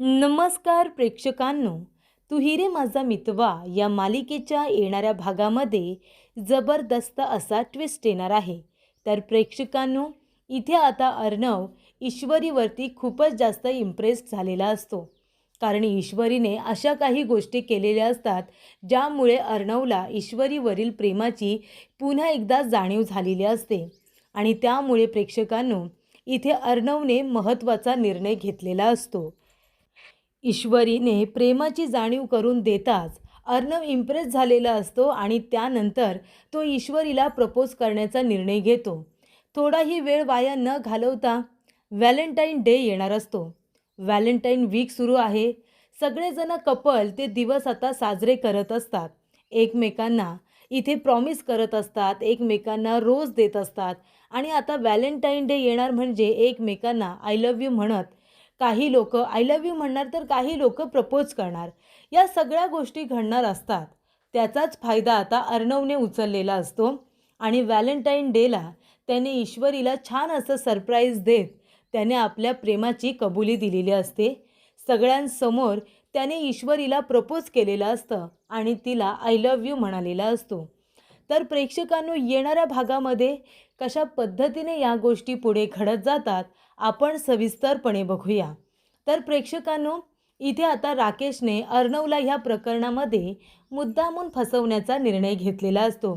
नमस्कार प्रेक्षकांनो तू हिरे माझा मितवा या मालिकेच्या येणाऱ्या भागामध्ये जबरदस्त असा ट्विस्ट येणार आहे. तर प्रेक्षकांनो इथे आता अर्णव ईश्वरीवरती खूपच जास्त इम्प्रेस झालेला असतो. कारण ईश्वरीने अशा काही गोष्टी केलेल्या असतात ज्यामुळे अर्णवला ईश्वरीवरील प्रेमाची पुन्हा एकदा जाणीव झालेली असते. आणि त्यामुळे प्रेक्षकांनो इथे अर्णवने महत्त्वाचा निर्णय घेतलेला असतो. ईश्वरीने प्रेमाची जाणीव करून देताच अर्णव इम्प्रेस झालेला असतो आणि त्यानंतर तो ईश्वरीला प्रपोज करण्याचा निर्णय घेतो. थोडाही वेळ वाया न घालवता व्हॅलेंटाईन डे येणार असतो. व्हॅलेंटाईन वीक सुरू आहे. सगळेजण कपल ते दिवस आता साजरे करत असतात. एकमेकांना इथे प्रॉमिस करत असतात एकमेकांना रोज देत असतात आणि आता व्हॅलेंटाईन डे येणार म्हणजे एकमेकांना आय लव्ह यू म्हणत काही लोक आय लव्ह यू म्हणणार तर काही लोक प्रपोज करणार. या सगळ्या गोष्टी घडणार असतात. त्याचाच फायदा आता अर्णवने उचललेला असतो. आणि व्हॅलेंटाईन डेला त्याने ईश्वरीला छान असं सरप्राईज देत त्याने आपल्या प्रेमाची कबुली दिलेली असते. सगळ्यांसमोर त्याने ईश्वरीला प्रपोज केलेलं असतं आणि तिला आय लव्ह यू म्हणालेला असतो. तर प्रेक्षकांनो येणाऱ्या भागामध्ये कशा पद्धतीने या गोष्टी पुढे घडत जातात आपण सविस्तरपणे बघूया. तर प्रेक्षकांनो इथे आता राकेशने अर्णवला ह्या प्रकरणामध्ये मुद्दामून फसवण्याचा निर्णय घेतलेला असतो.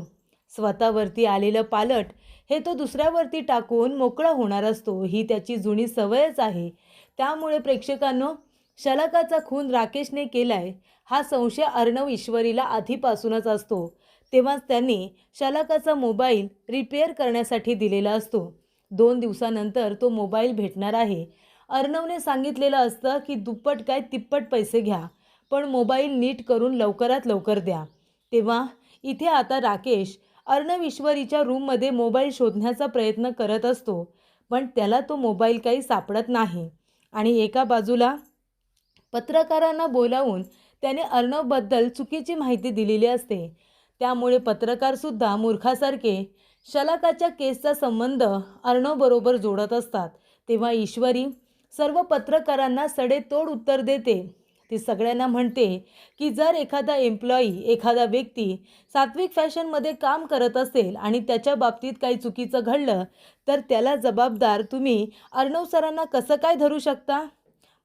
स्वतःवरती आलेलं पालट हे तो दुसऱ्यावरती टाकून मोकळा होणार असतो ही त्याची जुनी सवयच आहे. त्यामुळे प्रेक्षकांनो शलाकाचा खून राकेशने केलाय हा संशय अर्णव ईश्वरीला आधीपासूनच असतो. तेव्हाच त्यांनी शलाकाचा मोबाईल रिपेअर करण्यासाठी दिलेला असतो. दोन दिवसानंतर तो मोबाईल भेटणार आहे. अर्णवने सांगितलेलं असतं की दुप्पट काय तिप्पट पैसे घ्या पण मोबाईल नीट करून लवकरात लवकर द्या. तेव्हा इथे आता राकेश अर्णव ईश्वरीच्या रूममध्ये मोबाईल शोधण्याचा प्रयत्न करत असतो पण त्याला तो मोबाईल काही सापडत नाही. आणि एका बाजूला पत्रकारांना बोलावून त्याने अर्णवबद्दल चुकीची माहिती दिलेली असते. त्यामुळे पत्रकारसुद्धा मूर्खासारखे शलाकाच्या केसचा संबंध अर्णवबरोबर जोडत असतात. तेव्हा ईश्वरी सर्व पत्रकारांना सडेतोड उत्तर देते. ती सगळ्यांना म्हणते की जर एखादा एम्प्लॉई एखादा व्यक्ती सात्विक फॅशनमध्ये काम करत असेल आणि त्याच्या बाबतीत काही चुकीचं घडलं तर त्याला जबाबदार तुम्ही अर्णव सरांना कसं काय धरू शकता?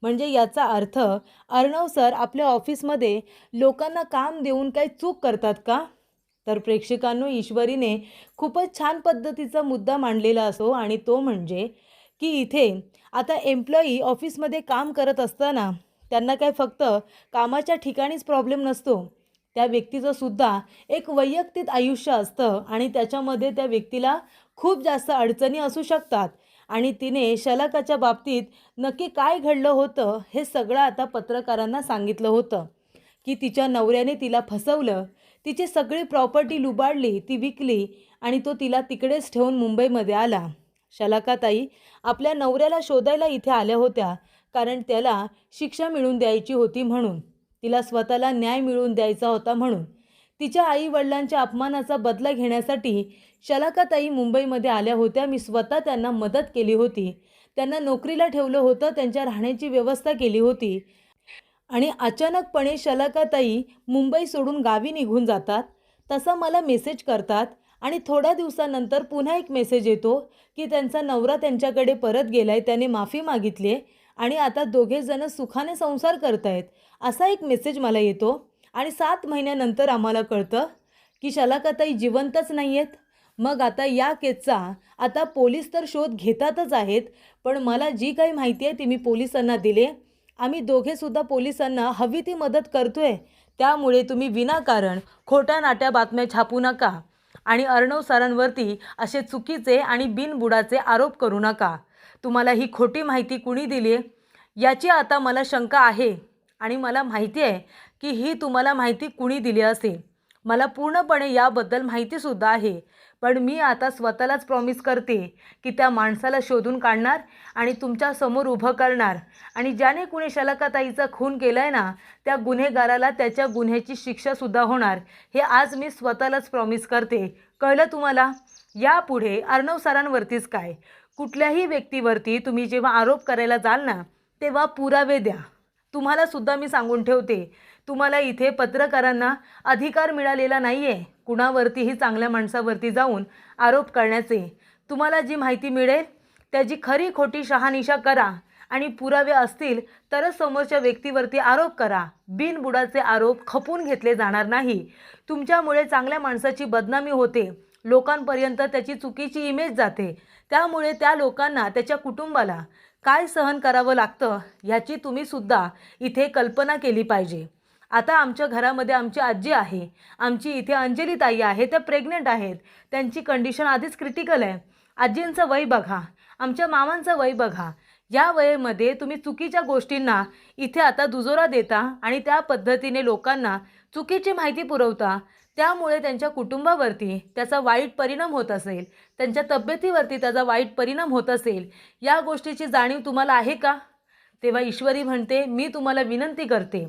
म्हणजे याचा अर्थ अर्णव सर आपल्या ऑफिसमध्ये लोकांना काम देऊन काही चूक करतात का? तर प्रेक्षकांनो ईश्वरीने खूपच छान पद्धतीचा मुद्दा मांडलेला असो आणि तो म्हणजे की इथे आता एम्प्लॉई ऑफिसमध्ये काम करत असताना त्यांना काय फक्त कामाच्या ठिकाणीच प्रॉब्लेम नसतो. त्या व्यक्तीचं सुद्धा एक वैयक्तिक आयुष्य असतं आणि त्याच्यामध्ये त्या व्यक्तीला खूप जास्त अडचणी असू शकतात. आणि तिने शलाकाच्या बाबतीत नक्की काय घडलं होतं हे सगळं आता पत्रकारांना सांगितलं होतं. की तिच्या नवऱ्याने तिला फसवलं तिची सगळी प्रॉपर्टी लुबाडली ती विकली आणि तो तिला तिकडेच ठेवून मुंबईमध्ये आला. शलाकाताई आपल्या नवऱ्याला शोधायला इथे आल्या होत्या कारण त्याला शिक्षा मिळवून द्यायची होती म्हणून. तिला स्वतःला न्याय मिळवून द्यायचा होता म्हणून. तिच्या आई वडिलांच्या अपमानाचा बदला घेण्यासाठी शलाकाताई मुंबईमध्ये आल्या होत्या. मी स्वतः त्यांना मदत केली होती. त्यांना नोकरीला ठेवलं होतं. त्यांच्या राहण्याची व्यवस्था केली होती. आणि अचानकपणे शलाकाताई मुंबई सोडून गावी निघून जातात. तसा मला मेसेज करतात आणि थोड्या दिवसानंतर पुन्हा एक मेसेज येतो की त्यांचा नवरा त्यांच्याकडे परत गेलाय त्याने माफी मागितली आणि आता दोघेजणं सुखाने संसार करतायत असा एक मेसेज मला येतो. आणि सात महिन्यानंतर आम्हाला कळतं की शलाकाताई जिवंतच नाही आहेत मग आता या केसचा आता पोलीस तर शोध घेतातच आहेत पण मला जी काही माहिती आहे ती मी पोलिसांना दिले आम्ही दोघेसुद्धा पोलिसांना हवी ती मदत करतोय. त्यामुळे तुम्ही विनाकारण खोट्या नाट्या बातम्या छापू नका आणि अर्णव सरांवरती असे चुकीचे आणि बिनबुडाचे आरोप करू नका. तुम्हाला ही खोटी माहिती कुणी दिली याची आता मला शंका आहे आणि मला माहिती आहे की ही तुम्हाला माहिती कुणी दिली असेल. मला पूर्णपणे याबद्दल माहितीसुद्धा आहे. पण मी आता स्वतःलाच प्रॉमिस करते की त्या माणसाला शोधून काढणार आणि तुमच्यासमोर उभं करणार. आणि ज्याने कुणी शलकाताईचा खून केला आहे ना त्या गुन्हेगाराला त्याच्या गुन्ह्याची शिक्षासुद्धा होणार. हे आज मी स्वतःलाच प्रॉमिस करते. कळलं तुम्हाला? यापुढे अर्णव सरांवरतीच काय? कुठल्याही व्यक्तीवरती तुम्ही जेव्हा आरोप करायला जाल ना तेव्हा पुरावे द्या. तुम्हाला सुद्धा मी सांगून ठेवते. तुम्हाला इथे पत्रकारांना अधिकार मिळालेला नाही आहे कुणावरतीही चांगल्या माणसावरती जाऊन आरोप करण्याचे. तुम्हाला जी माहिती मिळेल त्याची खरी खोटी शहानिशा करा आणि पुरावे असतील तरच समोरच्या व्यक्तीवरती आरोप करा. बिनबुडाचे आरोप खपून घेतले जाणार नाही. तुमच्यामुळे चांगल्या माणसाची बदनामी होते. लोकांपर्यंत त्याची चुकीची इमेज जाते. त्यामुळे त्या लोकांना त्याच्या कुटुंबाला काय सहन करावं लागतं ह्याची तुम्ही सुद्धा इथे कल्पना केली पाहिजे. आता आमच्या घरामध्ये आमची आजी आहे. आमची इथे अंजली ताई आहे. त्या प्रेग्नेंट आहेत. त्यांची कंडिशन आधीच क्रिटिकल आहे. आजींचं वय बघा. आमच्या मामांचं वय बघा. या वयेमध्ये तुम्ही चुकीच्या गोष्टींना इथे आता दुजोरा देता आणि त्या पद्धतीने लोकांना चुकीची माहिती पुरवता. त्यामुळे त्यांच्या कुटुंबावरती त्याचा वाईट परिणाम होत असेल त्यांच्या तब्येतीवरती त्याचा वाईट परिणाम होत असेल या गोष्टीची जाणीव तुम्हाला आहे का? तेव्हा ईश्वरी म्हणते मी तुम्हाला विनंती करते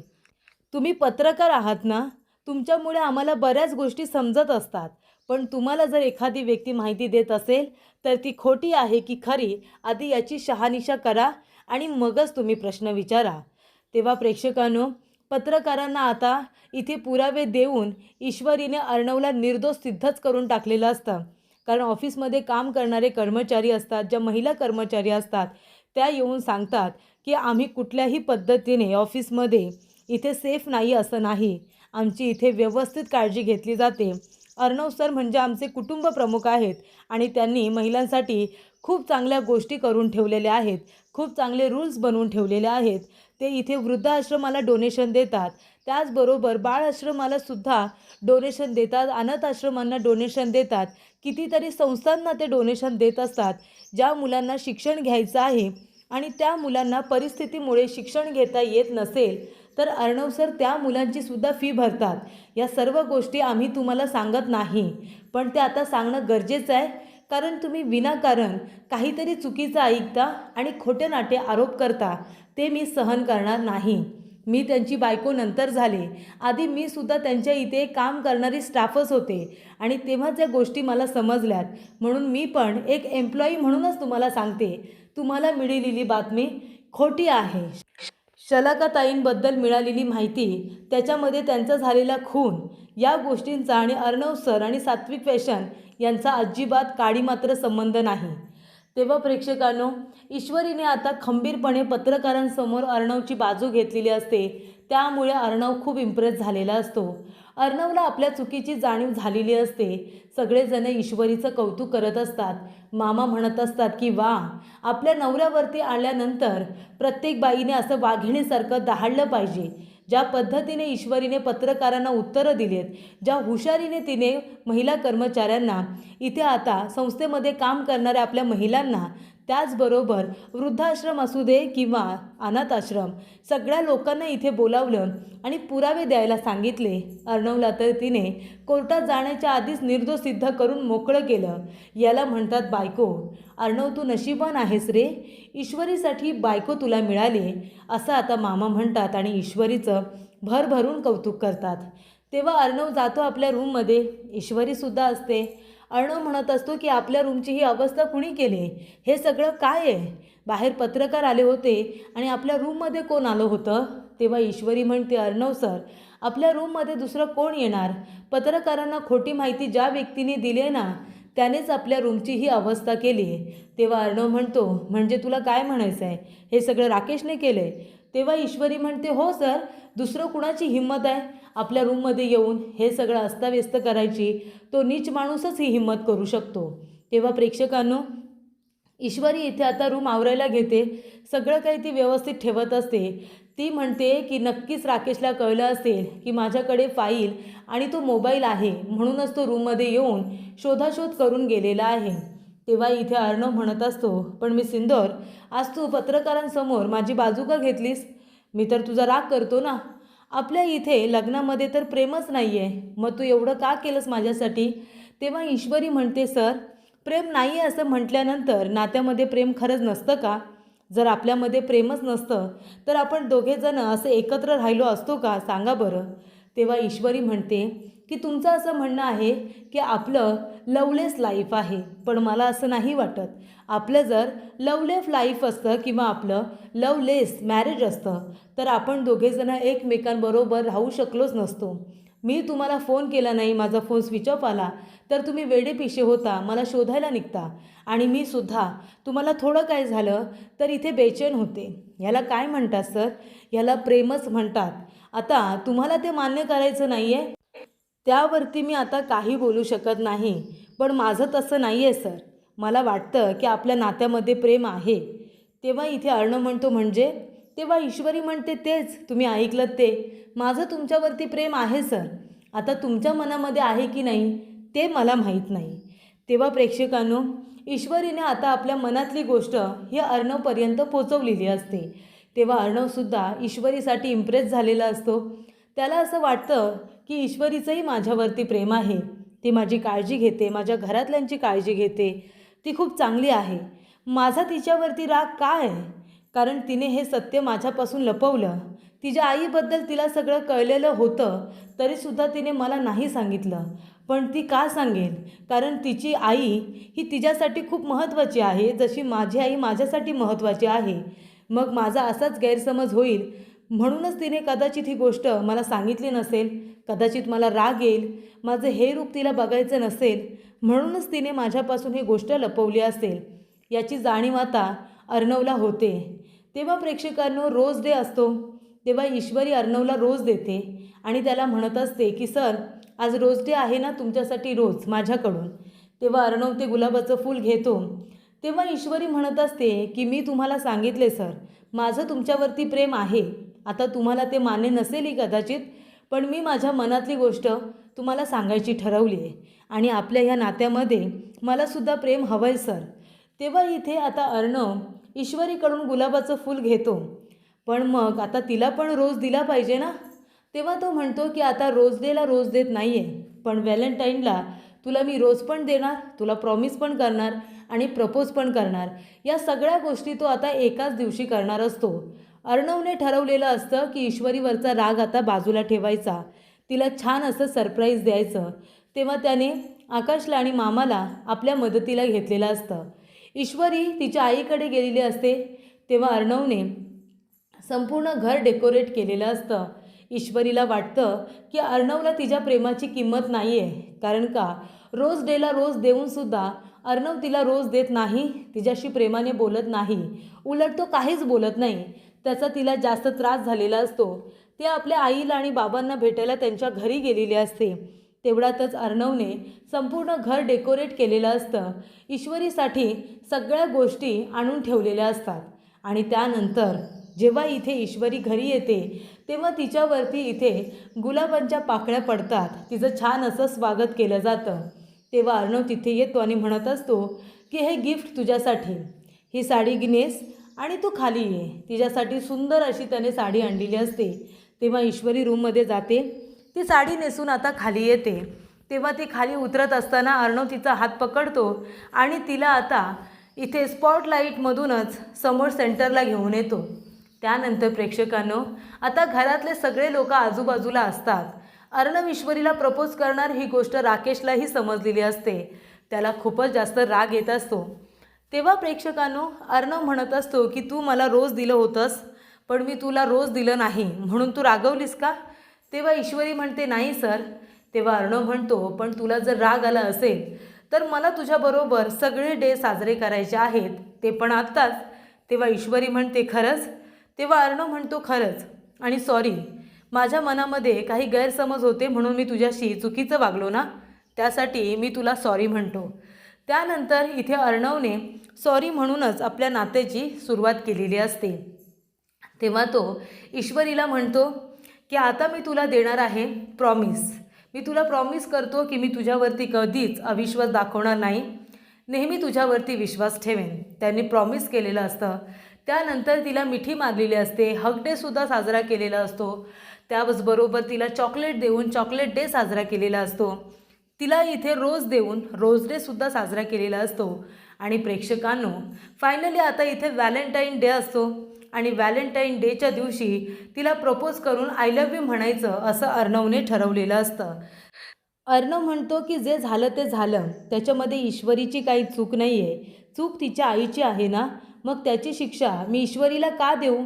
तुम्ही पत्रकार आहात ना तुमच्यामुळे आम्हाला बऱ्याच गोष्टी समजत असतात पण तुम्हाला जर एखादी व्यक्ती माहिती देत असेल तर ती खोटी आहे की खरी आधी याची शहानिशा करा आणि मगच तुम्ही प्रश्न विचारा. तेव्हा प्रेक्षकांनो पत्रकारांना आता इथे पुरावे देऊन ईश्वरीने अर्णवला निर्दोष सिद्धच करून टाकलेलं असतं. कारण ऑफिसमध्ये काम करणारे कर्मचारी असतात ज्या महिला कर्मचारी असतात त्या येऊन सांगतात की आम्ही कुठल्याही पद्धतीने ऑफिसमध्ये इथे सेफ नाही असं नाही. आमची इथे व्यवस्थित काळजी घेतली जाते. अर्णव सर म्हणजे आमचे कुटुंब प्रमुख आहेत आणि त्यांनी महिलांसाठी खूप चांगल्या गोष्टी करून ठेवलेल्या आहेत. खूप चांगले रूल्स बनवून ठेवलेले आहेत. ते इथे वृद्धाश्रमाला डोनेशन देतात. त्याचबरोबर बाळ आश्रमाला सुद्धा डोनेशन देतात. अनाथ आश्रमांना डोनेशन देतात. कितीतरी संस्थांना ते डोनेशन देत असतात. ज्या मुलांना शिक्षण घ्यायचं आहे आणि त्या मुलांना परिस्थितीमुळे शिक्षण घेता येत नसेल तर अर्णव सर त्या मुलांची सुद्धा फी भरतात. या सर्व गोष्टी आम्ही तुम्हाला सांगत नाही. पण ते आता सांगणं गरजेचं आहे. कारण तुम्ही विनाकारण काहीतरी चुकीचं ऐकता आणि खोटे नाटे आरोप करता ते मी सहन करणार नाही. मी त्यांची बायको नंतर झाले. आधी मी सुद्धा त्यांच्या इथे काम करणारी स्टाफच होते आणि तेव्हाच या गोष्टी मला समजल्यात. म्हणून मी पण एक एम्प्लॉई म्हणूनच तुम्हाला सांगते. तुम्हाला मिळालेली बातमी खोटी आहे. शलाकाताईंबद्दल मिळालेली माहिती त्याच्यामध्ये त्यांचा झालेला खून या गोष्टींचा आणि अर्णव सर आणि सात्विक फॅशन यांचा अजिबात काडी मात्र संबंध नाही. तेव्हा प्रेक्षकांनो ईश्वरीने आता खंबीरपणे पत्रकारांसमोर अर्णवची बाजू घेतलेली असते. त्यामुळे अर्णव खूप इम्प्रेस झालेला असतो. अर्णवला आपल्या चुकीची जाणीव झालेली असते. सगळेजण ईश्वरीचं कौतुक करत असतात. मामा म्हणत असतात की वा आपल्या नवऱ्यावरती आल्यानंतर प्रत्येक बाईने असं वाघिणीसारखं दहाडलं पाहिजे. ज्या पद्धतीने ईश्वरीने पत्रकारांना उत्तरं दिलीत ज्या हुशारीने तिने महिला कर्मचाऱ्यांना इथे आता संस्थेमध्ये काम करणाऱ्या आपल्या महिलांना त्याचबरोबर वृद्धाश्रम असू दे किंवा अनाथाश्रम सगळ्या लोकांना इथे बोलावलं आणि पुरावे द्यायला सांगितले. अर्णवला तर तिने कोर्टात जाण्याच्या आधीच निर्दोष सिद्ध करून मोकळं केलं. याला म्हणतात बायको. अर्णव तू नशिबान आहेस रे. ईश्वरीसाठी बायको तुला मिळाली असं आता मामा म्हणतात आणि ईश्वरीचं भरभरून कौतुक करतात. तेव्हा अर्णव जातो आपल्या रूममध्ये ईश्वरीसुद्धा असते. अर्णव म्हणत असतो की आपल्या रूमची ही अवस्था कुणी केली? हे सगळं काय आहे? बाहेर पत्रकार आले होते आणि आपल्या रूममध्ये कोण आलं होतं? तेव्हा ईश्वरी म्हणते अर्णव सर आपल्या रूममध्ये दुसरं कोण येणार? पत्रकारांना खोटी माहिती ज्या व्यक्तीने दिली आहे ना त्यानेच आपल्या रूमची ही अवस्था केली आहे. तेव्हा अर्णव म्हणतो म्हणजे तुला काय म्हणायचं आहे हे सगळं राकेशने केलं आहे तेव्हा ईश्वरी म्हणते हो सर दुसरं कुणाची हिंमत आहे? आपल्या रूममध्ये येऊन हे सगळं अस्ताव्यस्त करायची तो नीच माणूसच ही हिंमत करू शकतो. तेव्हा प्रेक्षकांनो ईश्वरी इथे आता रूम आवरायला घेते. सगळं काही ती व्यवस्थित ठेवत असते. ती म्हणते की नक्कीच राकेशला कळलं असेल की माझ्याकडे फाईल आणि तो मोबाईल आहे म्हणूनच तो रूममध्ये येऊन शोधाशोध करून गेलेला आहे. तेव्हा इथे अर्णव म्हणत असतो पण मी सिंदोर आज तू पत्रकारांसमोर माझी बाजू का घेतलीस? मी तर तुझा राग करतो ना. आपल्या इथे लग्नामध्ये तर प्रेमच नाही आहे मग तू एवढं का केलंस माझ्यासाठी? तेव्हा ईश्वरी म्हणते सर प्रेम नाही आहे असं म्हटल्यानंतर नात्यामध्ये प्रेम खरंच नसतं का? जर आपल्यामध्ये प्रेमच नसतं तर आपण दोघेजणं असं एकत्र राहिलो असतो का? सांगा बरं. तेव्हा ईश्वरी म्हणते की तुमचं असं म्हणणं आहे की आपलं लवलेस लाईफ आहे. पण मला असं नाही वाटत. आपलं जर लवलेफ लाईफ असतं किंवा आपलं लवलेस मॅरेज असतं तर आपण दोघेजणं एकमेकांबरोबर राहू शकलोच नसतो. मी तुम्हाला फोन केला नाही माझा फोन स्विच ऑफ आला तर तुम्ही वेडेपिशे होता मला शोधायला निघता. आणि मी सुद्धा तुम्हाला थोडं काय झालं तर इथे बेचैन होते. ह्याला काय म्हणतात सर? ह्याला प्रेमच म्हणतात. आता तुम्हाला ते मान्य करायचं नाही आहे त्यावरती मी आता काही बोलू शकत नाही. पण माझं तसं नाही आहे सर. मला वाटतं की आपल्या नात्यामध्ये प्रेम आहे. तेव्हा इथे अर्णव म्हणतो म्हणजे? तेव्हा ईश्वरी म्हणते तेच. तुम्ही ऐकलं ते. माझं तुमच्यावरती प्रेम आहे सर. आता तुमच्या मनामध्ये आहे की नाही ते मला माहीत नाही. तेव्हा प्रेक्षकांनो ईश्वरीने आता आपल्या मनातली गोष्ट ही अर्णवपर्यंत पोचवलेली असते. तेव्हा अर्णवसुद्धा ईश्वरीसाठी इम्प्रेस झालेला असतो. त्याला असं वाटतं की ईश्वरीचंही माझ्यावरती प्रेम आहे. ती माझी काळजी घेते माझ्या घरातल्यांची काळजी घेते. ती खूप चांगली आहे. माझा तिच्यावरती राग काय आहे? कारण तिने हे सत्य माझ्यापासून लपवलं. तिच्या आईबद्दल तिला सगळं कळलेलं होतं तरीसुद्धा तिने मला नाही सांगितलं. पण ती का सांगेल? कारण तिची आई ही तिच्यासाठी खूप महत्त्वाची आहे जशी माझी आई माझ्यासाठी महत्त्वाची आहे. मग माझा असाच गैरसमज होईल म्हणूनच तिने कदाचित ही गोष्ट मला सांगितली नसेल कदाचित मला राग येईल माझं हे रूप तिला बघायचं नसेल म्हणूनच तिने माझ्यापासून ही गोष्ट लपवली असेल. याची जाणीव आता अर्णवला होते. तेव्हा प्रेक्षकांनो रोज डे असतो. तेव्हा ईश्वरी अर्णवला रोज देते आणि त्याला म्हणत असते की सर आज रोज डे आहे ना तुमच्यासाठी रोज माझ्याकडून. तेव्हा अर्णव ते गुलाबाचं फूल घेतो. तेव्हा ईश्वरी म्हणत असते की मी तुम्हाला सांगितले सर माझं तुमच्यावरती प्रेम आहे. आता तुम्हाला ते मान्य नसेलही कदाचित पण मी माझ्या मनातली गोष्ट तुम्हाला सांगायची ठरवली आहे. आणि आपल्या ह्या नात्यामध्ये मलासुद्धा प्रेम हवं आहे सर. तेव्हा इथे आता अर्णव ईश्वरीकडून गुलाबाचं फूल घेतो. पण मग आता तिला पण रोज दिला पाहिजे ना? तेव्हा तो म्हणतो की आता रोज डेला रोज देत नाही आहे पण व्हॅलेंटाईनला तुला मी रोज पण देणार तुला प्रॉमिस पण करणार आणि प्रपोज पण करणार. या सगळ्या गोष्टी तो आता एकाच दिवशी करणार असतो. अर्णवने ठरवलेलं असतं की ईश्वरीवरचा राग आता बाजूला ठेवायचा. तिला छान असं सरप्राईज द्यायचं. तेव्हा त्याने आकाशला आणि मामाला आपल्या मदतीला घेतलेलं असतं. ईश्वरी तिच्या आईकडे गेलेली असते. तेव्हा अर्णवने संपूर्ण घर डेकोरेट केलेलं असतं. ईश्वरीला वाटतं की अर्णवला तिच्या प्रेमाची किंमत नाही आहे कारण का? रोज डेला रोज देऊनसुद्धा अर्णव तिला रोज देत नाही. तिच्याशी प्रेमाने बोलत नाही. उलट तो काहीच बोलत नाही. त्याचा तिला जास्त त्रास झालेला असतो. ते आपल्या आईला आणि बाबांना भेटायला त्यांच्या घरी गेलेले असते. तेवढ्यातच अर्णवने संपूर्ण घर डेकोरेट केलेलं असतं. ईश्वरीसाठी सगळ्या गोष्टी आणून ठेवलेल्या असतात. आणि त्यानंतर जेव्हा इथे ईश्वरी घरी येते तेव्हा तिच्यावरती इथे गुलाबांच्या पाकळ्या पडतात. तिचं छान असं स्वागत केलं जातं. तेव्हा अर्णव तिथे येतो आणि म्हणत असतो की हे गिफ्ट तुझ्यासाठी. ही साडी गिनेस आणि तू खाली ये. तिच्यासाठी सुंदर अशी त्याने साडी आणलेली असते. तेव्हा ईश्वरी रूममध्ये जाते. ती साडी नेसून आता खाली येते. तेव्हा ती खाली उतरत असताना अर्णव तिचा हात पकडतो आणि तिला आता इथे स्पॉटलाईटमधूनच समोर सेंटरला घेऊन येतो. त्यानंतर प्रेक्षकांनो आता घरातले सगळे लोक आजूबाजूला असतात. अर्णव ईश्वरीला प्रपोज करणार ही गोष्ट राकेशलाही समजलेली असते. त्याला खूपच जास्त राग येत असतो. तेव्हा प्रेक्षकांनो अर्णव म्हणत असतो की तू मला रोज दिलं होतंस पण मी तुला रोज दिलं नाही. म्हणून तू रागवलीस का? तेव्हा ईश्वरी म्हणते नाही सर. तेव्हा अर्णव म्हणतो पण तुला जर राग आला असेल तर मला तुझ्याबरोबर सगळे डे साजरे करायचे आहेत. ते पण आत्ताच. तेव्हा ईश्वरी म्हणते खरंच? तेव्हा अर्णव म्हणतो खरंच. आणि सॉरी माझ्या मनामध्ये काही गैरसमज होते म्हणून मी तुझ्याशी चुकीचं वागलो ना? त्यासाठी मी तुला सॉरी म्हणतो. त्यानंतर इथे अर्णवने सॉरी म्हणूनच आपल्या नात्याची सुरुवात केलेली असते. तेव्हा तो ईश्वरीला म्हणतो की आता मी तुला देणार आहे प्रॉमिस मी तुला प्रॉमिस करतो की मी तुझ्यावरती कधीच अविश्वास दाखवणार नाही. नेहमी तुझ्यावरती विश्वास ठेवेन. त्यांनी प्रॉमिस केलेलं असतं. त्यानंतर तिला मिठी मारलेली असते. हक डेसुद्धा साजरा केलेला असतो. त्याचबरोबर तिला चॉकलेट देऊन चॉकलेट डे साजरा केलेला असतो. तिला इथे रोज देऊन रोज डेसुद्धा साजरा केलेला असतो. आणि प्रेक्षकांनो फायनली आता इथे व्हॅलेंटाईन डे असतो. आणि व्हॅलेंटाईन डेच्या दिवशी तिला प्रपोज करून आय लव्ह यू म्हणायचं असं अर्णवने ठरवलेलं असतं. अर्णव म्हणतो की जे झालं ते झालं. त्याच्यामध्ये ईश्वरीची काही चूक नाही आहे चूक तिच्या आईची आहे ना? मग त्याची शिक्षा मी ईश्वरीला का देऊ?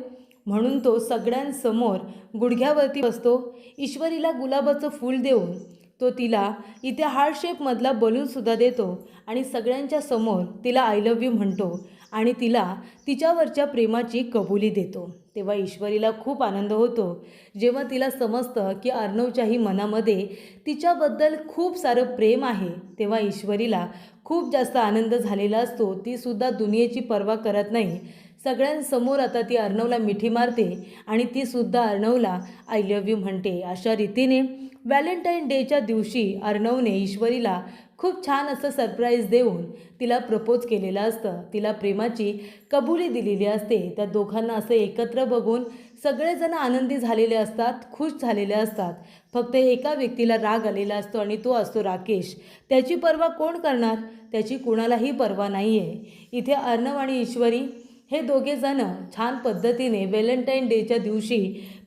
म्हणून तो सगळ्यांसमोर गुडघ्यावरती बसतो. ईश्वरीला गुलाबाचं फूल देऊन तो तिला इथे हार्ट शेपमधला बलूनसुद्धा देतो आणि सगळ्यांच्या समोर तिला आय लव्ह यू म्हणतो आणि तिला तिच्यावरच्या प्रेमाची कबुली देतो. तेव्हा ईश्वरीला खूप आनंद होतो. जेव्हा तिला समजतं की अर्णवच्याही मनामध्ये तिच्याबद्दल खूप सारं प्रेम आहे तेव्हा ईश्वरीला खूप जास्त आनंद झालेला असतो. तीसुद्धा दुनियेची पर्वा करत नाही. सगळ्यांसमोर आता ती अर्णवला मिठी मारते आणि तीसुद्धा अर्णवला आय लव्ह यू म्हणते. अशा रीतीने व्हॅलेंटाईन डेच्या दिवशी अर्णवने ईश्वरीला खूप छान असं सरप्राईज देऊन तिला प्रपोज केलेलं असतं. तिला प्रेमाची कबुली दिलेली असते. त्या दोघांना असं एकत्र बघून सगळेजण आनंदी झालेले असतात खुश झालेले असतात. फक्त एका व्यक्तीला राग आलेला असतो आणि तो असतो राकेश. त्याची पर्वा कोण करणार? त्याची कुणालाही पर्वा नाही आहे इथे अर्णव आणि ईश्वरी हे दोघेजण छान पद्धतीने व्हॅलेंटाईन डेच्या दिवशी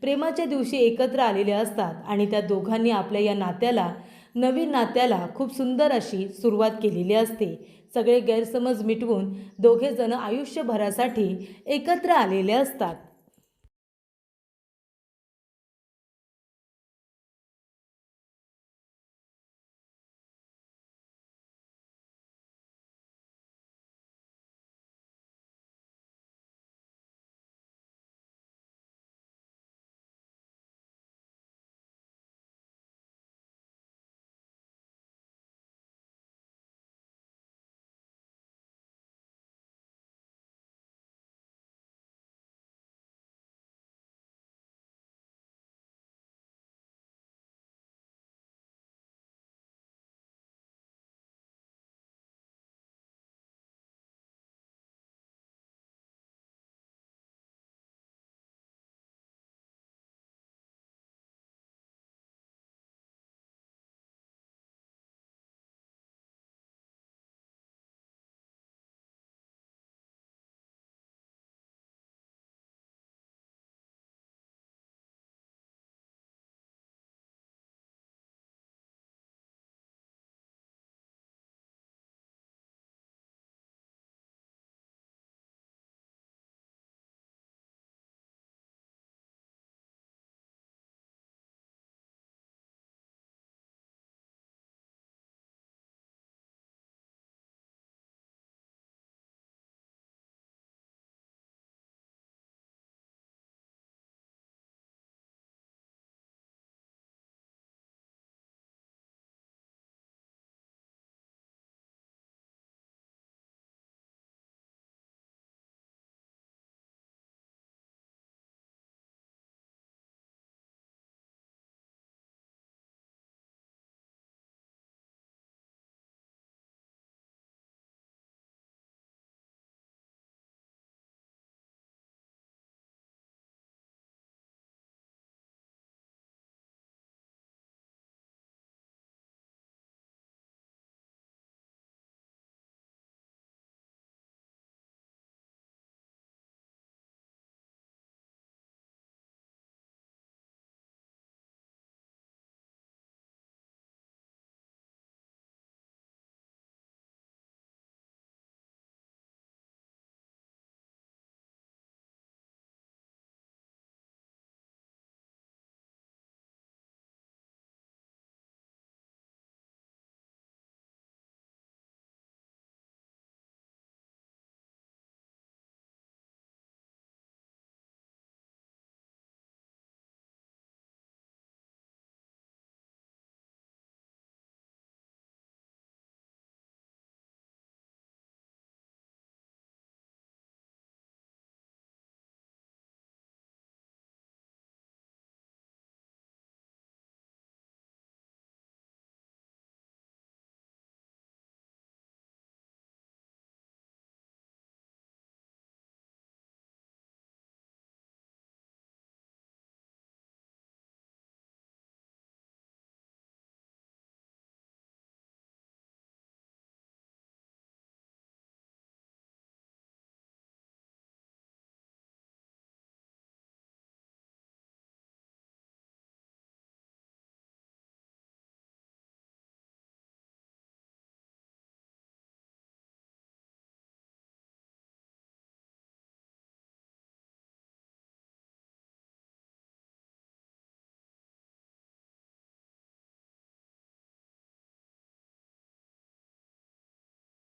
प्रेमाच्या दिवशी एकत्र आलेले असतात आणि त्या दोघांनी आपल्या या नात्याला नवीन नात्याला खूप सुंदर अशी सुरुवात केलेली असते. सगळे गैरसमज मिटवून दोघेजण आयुष्यभरासाठी एकत्र आलेले असतात.